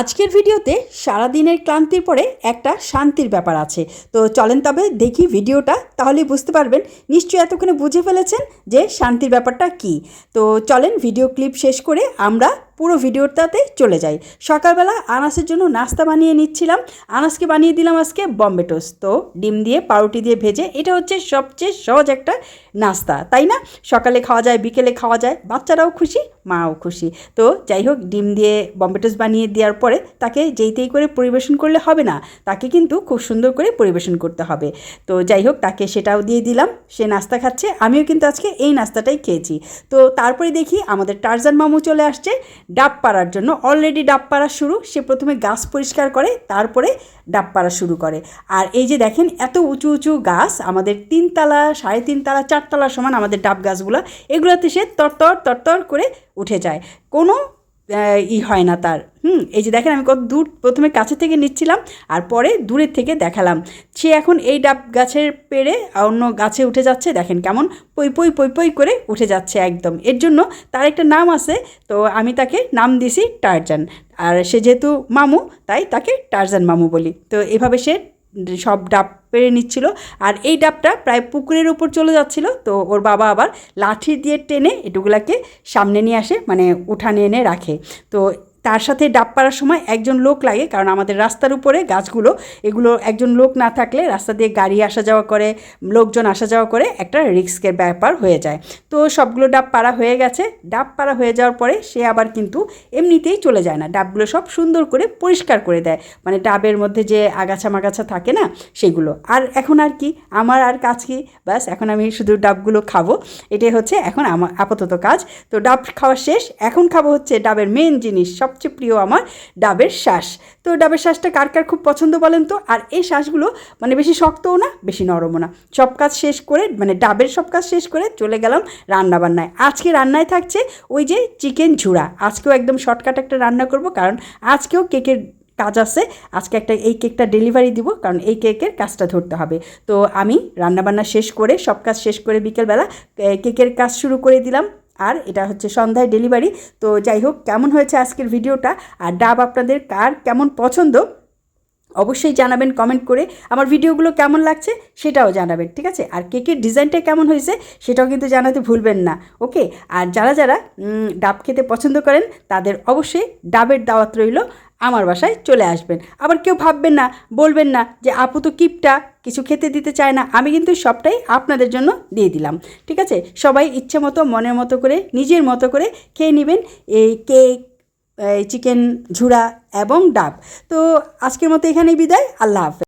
আজকের ভিডিওতে সারাদিনের ক্লান্তির পরে একটা শান্তির ব্যাপার আছে। তো চলেন তবে দেখি ভিডিওটা, তাহলে বুঝতে পারবেন নিশ্চয়ই এতক্ষণে বুঝে ফেলেছেন যে শান্তির ব্যাপারটা কি। তো চলেন ভিডিও ক্লিপ শেষ করে আমরা পুরো ভিডিওটাতে চলে যাই। সকালবেলা আনাসের জন্য নাস্তা বানিয়ে নিচ্ছিলাম। আনাসকে বানিয়ে দিলাম আজকে বম্বে টোস্ট। তো ডিম দিয়ে, পাউরুটি দিয়ে ভেজে এটা হচ্ছে সবচেয়ে সহজ একটা নাস্তা, তাই না? সকালে খাওয়া যায়, বিকেলে খাওয়া যায়, বাচ্চারাও খুশি, মাও খুশি। তো যাই হোক, ডিম দিয়ে বম্বে টোস্ট বানিয়ে দেওয়ার পরে তাকে যেইতেই করে পরিবেশন করলে হবে না, তাকে কিন্তু খুব সুন্দর করে পরিবেশন করতে হবে। তো যাই হোক, তাকে সেটাও দিয়ে দিলাম, সে নাস্তা খাচ্ছে, আমিও কিন্তু আজকে এই নাস্তাটাই খেয়েছি। তো তারপরে দেখি আমাদের টারজান মামু চলে আসছে ডাব পাড়ার জন্য। অলরেডি ডাব পাড়া শুরু, সে প্রথমে গাছ পরিষ্কার করে, তারপরে ডাব পাড়া শুরু করে। আর এই যে দেখেন, এত উঁচু উঁচু গাছ, আমাদের তিনতলা, সাড়ে তিনতলা চারতলা সমান আমাদের ডাব গাছগুলো, এগুলোতে সে তরতর তরতর করে উঠে যায়। কোনো ই হয় না তার। হুম, এই যে দেখেন আমি কত দূর প্রথমে কাছে থেকে নিচ্ছিলাম, আর পরে দূরের থেকে দেখালাম। সে এখন এই ডাব গাছের পেড়ে অন্য গাছে উঠে যাচ্ছে, দেখেন কেমন পই পই পই পই করে উঠে যাচ্ছে একদম। এর জন্য তার একটা নাম আছে, তো আমি তাকে নাম দিছি টারজান। আর সে যেহেতু মামু, তাই তাকে টারজান মামু বলি। তো এভাবে সে সব ডাব পেরে নিচ্ছিল। আর এই ডাবটা প্রায় পুকুরের উপর চলে যাচ্ছিল। তো ওর বাবা আবার লাঠি দিয়ে টেনে এটুকুলাকে সামনে নিয়ে আসে মানে উঠানে এনে রাখে। তো তার সাথে ডাব পাড়ার সময় একজন লোক লাগে, কারণ আমাদের রাস্তার উপরে গাছগুলো, এগুলো একজন লোক না থাকলে রাস্তা দিয়ে গাড়ি আসা যাওয়া করে, লোকজন আসা যাওয়া করে একটা রিস্কের ব্যাপার হয়ে যায়। তো সবগুলো ডাব পাড়া হয়ে গেছে। ডাব পাড়া হয়ে যাওয়ার পরে সে আবার কিন্তু এমনিতেই চলে যায় না। ডাবগুলো সব সুন্দর করে পরিষ্কার করে দেয়। মানে ডাবের মধ্যে যে আগাছা মাগাছা থাকে না, সেগুলো। আর এখন আর কি? আমার আর কাজ কি? ব্যাস, এখন আমি শুধু ডাবগুলো খাব। এটাই হচ্ছে এখন আমার আপাতত কাজ। তো ডাব খাওয়া শেষ। এখন খাব হচ্ছে ডাবের মেন জিনিস সবচেয়ে প্রিয় আমার ডাবের শ্বাস। তো ডাবের শ্বাসটা কার কার খুব পছন্দ বলেন তো? আর এই শ্বাসগুলো মানে বেশি শক্তও না, বেশি নরমও না। সব কাজ শেষ করে মানে ডাবের সব কাজ শেষ করে চলে গেলাম রান্না বান্নায় আজকে রান্নায় থাকছে ওই যে চিকেন ঝুড়া। আজকেও একদম শর্টকাট একটা রান্না করব কারণ আজকেও কেকের কাজ আছে। আজকে একটা এই কেকটা ডেলিভারি দিব কারণ এই কেকের কাজটা ধরতে হবে। তো আমি রান্নাবান্না শেষ করে, সব কাজ শেষ করে বিকেলবেলা কেকের কাজ শুরু করে দিলাম। আর এটা হচ্ছে সন্ধ্যায় ডেলিভারি। তো যাই হোক, কেমন হয়েছে আজকের ভিডিওটা? আর ডাব আপনাদের কার কেমন পছন্দ? অবশ্যই জানাবেন কমেন্ট করে। আমার ভিডিওগুলো কেমন লাগছে সেটাও জানাবেন, ঠিক আছে? আর কেকের ডিজাইনটা কেমন হয়েছে সেটাও কিন্তু জানাতে ভুলবেন না, ওকে? আর যারা যারা ডাব খেতে পছন্দ করেন, তাদের অবশ্যই ডাবের দাওয়াত রইল। আমার বাসায় চলে আসবেন। আবার কেউ ভাববেন না, বলবেন না যে, আপু তো কিপটা, কিছু খেতে দিতে চায় না। আমি কিন্তু সবটাই আপনাদের জন্য দিয়ে দিলাম, ঠিক আছে? সবাই ইচ্ছে মতো, মনের মতো করে, নিজের মতো করে খেয়ে নেবেন এই কেক চিকেন ঝুড়া এবং ডাব। তো আজকের মতো এখানেই বিদায়, আল্লাহ হাফেজ।